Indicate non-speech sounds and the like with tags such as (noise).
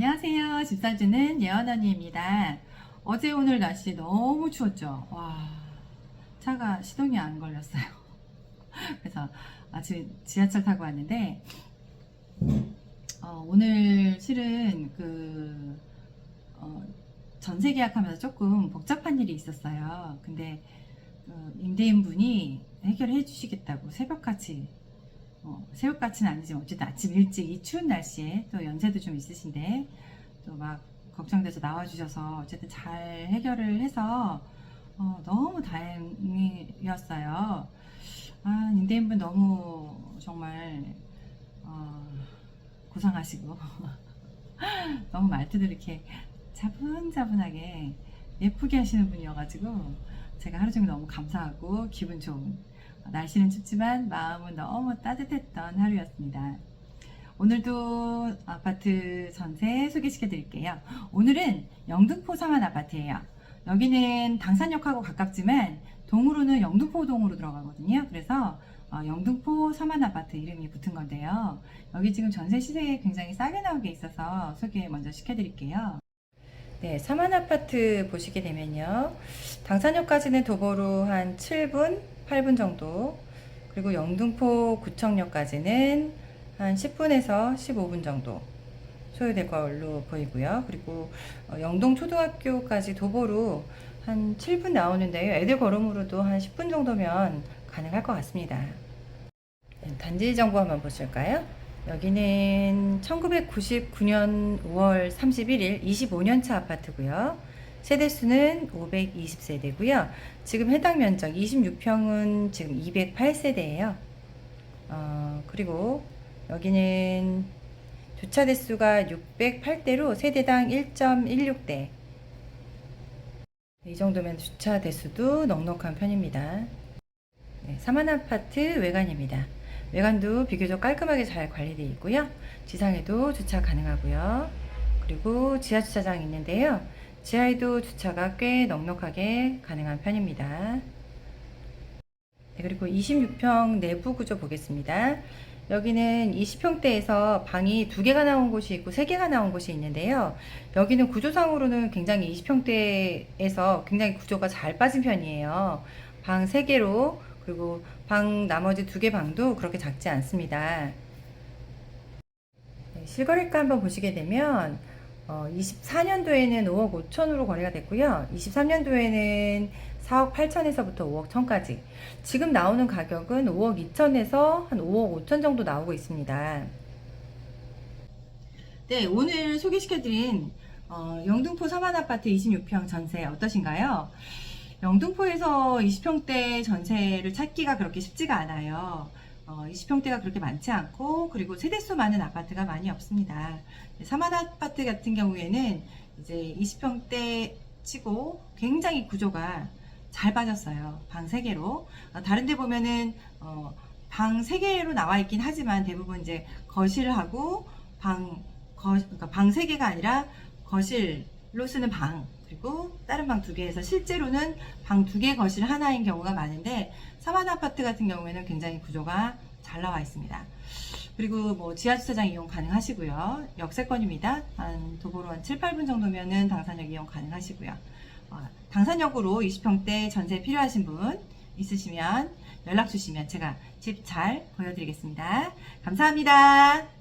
안녕하세요. 집 사주는 예언 언니입니다. 어제 오늘 날씨 너무 추웠죠. 와, 차가 시동이 안 걸렸어요. (laughs) 그래서 아침 지하철 타고 왔는데 어, 오늘 실은 그 어, 전세 계약하면서 조금 복잡한 일이 있었어요. 근데 그 임대인분이 해결해 주시겠다고 새벽같이 어, 새벽같이는 아니지만 어쨌든 아침 일찍 이 추운 날씨에 또 연세도 좀 있으신데 또 막 걱정돼서 나와주셔서 어쨌든 잘 해결을 해서 어, 너무 다행이었어요. 아, 임대인분 너무 정말 어, 고상하시고 (laughs) 너무 말투도 이렇게 차분차분하게 예쁘게 하시는 분이어가지고 제가 하루 종일 너무 감사하고 기분 좋은 날씨는 춥지만 마음은 너무 따뜻했던 하루였습니다. 오늘도 아파트 전세 소개시켜 드릴게요. 오늘은 영등포 상한 아파트예요. 여기는 당산역하고 가깝지만 동으로는 영등포동으로 들어가거든요. 그래서 어, 영등포 서만 아파트 이름이 붙은 건데요. 여기 지금 전세 시세에 굉장히 싸게 나오게 있어서 소개 먼저 시켜드릴게요. 네, 서만 아파트 보시게 되면요. 당산역까지는 도보로 한 7분, 8분 정도. 그리고 영등포 구청역까지는 한 10분에서 15분 정도 소요될 걸로 보이고요. 그리고 어, 영동 초등학교까지 도보로 한 7분 나오는데요. 애들 걸음으로도 한 10분 정도면 가능할 것 같습니다. 네, 단지 정보 한번 보실까요? 여기는 1999년 5월 31일 25년차 아파트고요. 세대수는 520세대고요. 지금 해당 면적 26평은 지금 208세대예요. 어, 그리고 여기는 주차 대수가 608대로 세대당 1.16대. 이 정도면 주차 대수도 넉넉한 편입니다. 네, 사만 아파트 외관입니다. 외관도 비교적 깔끔하게 잘 관리되어 있고요. 지상에도 주차 가능하고요. 그리고 지하 주차장이 있는데요. 지하에도 주차가 꽤 넉넉하게 가능한 편입니다. 네, 그리고 26평 내부 구조 보겠습니다. 여기는 20평대에서 방이 두 개가 나온 곳이 있고 세 개가 나온 곳이 있는데요. 여기는 구조상으로는 굉장히 20평대에서 굉장히 구조가 잘 빠진 편이에요. 방 세 개로 그리고 방 나머지 두 개 방도 그렇게 작지 않습니다. 네, 실거래가 한번 보시게 되면 어, 24년도에는 5억 5천으로 거래가 됐고요. 23년도에는 4억 8천에서부터 5억 1천까지. 지금 나오는 가격은 5억 2천에서 한 5억 5천 정도 나오고 있습니다. 네, 오늘 소개시켜드린 어, 영등포 서만아파트 26평 전세 어떠신가요? 영등포에서 20평대 전세를 찾기가 그렇게 쉽지가 않아요. 어, 20평대가 그렇게 많지 않고 그리고 세대수 많은 아파트가 많이 없습니다. 사만 아파트 같은 경우에는 이제 20평대 치고 굉장히 구조가 잘 빠졌어요. 방 3개로. 어, 다른 데 보면은 어, 방 3개로 나와 있긴 하지만 대부분 이제 거실하고 방, 거, 그러니까 방 3개가 아니라 거실로 쓰는 방 그리고 다른 방 두 개에서 실제로는 방 두 개 거실 하나인 경우가 많은데 사만 아파트 같은 경우에는 굉장히 구조가 잘 나와 있습니다. 그리고 뭐 지하주차장 이용 가능하시고요. 역세권입니다. 한 도보로 한 7, 8분 정도면은 당산역 이용 가능하시고요. 어, 당산역으로 20평대 전세 필요하신 분 있으시면 연락 주시면 제가 집 잘 보여드리겠습니다. 감사합니다.